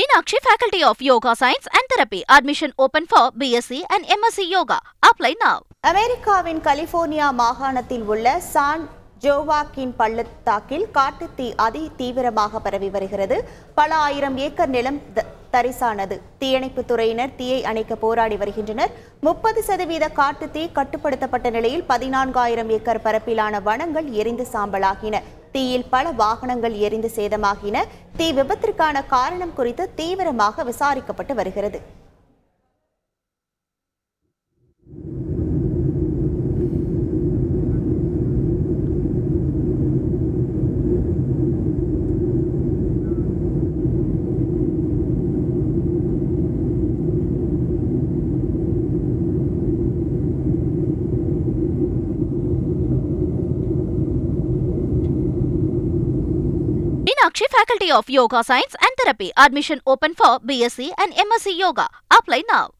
Meenakshi faculty of yoga science and therapy admission open for BSc and MSc yoga apply now அமெரிக்காவின் California மாகாணத்தில் உள்ள San ஜோவாக்கின் பள்ளத்தாக்கில் காட்டுத்தீ அதி தீவிரமாக பரவி வருகிறது பல ஆயிரம் ஏக்கர் நிலம் தரிசானது. தீயணைப்புத் துறையினர் தீயை அணைக்க போராடி வருகின்றனர். முப்பது சதவீத காட்டு தீ கட்டுப்படுத்தப்பட்ட நிலையில் பதினான்காயிரம் ஏக்கர் பரப்பிலான வனங்கள் எரிந்து சாம்பலாகின. தீயில் பல வாகனங்கள் எரிந்து சேதமாகின. தீ விபத்திற்கான காரணம் குறித்து தீவிரமாக விசாரிக்கப்பட்டு வருகிறது. Meenakshi Faculty of Yoga Science and Therapy. Admission open for BSc and MSc Yoga. Apply now.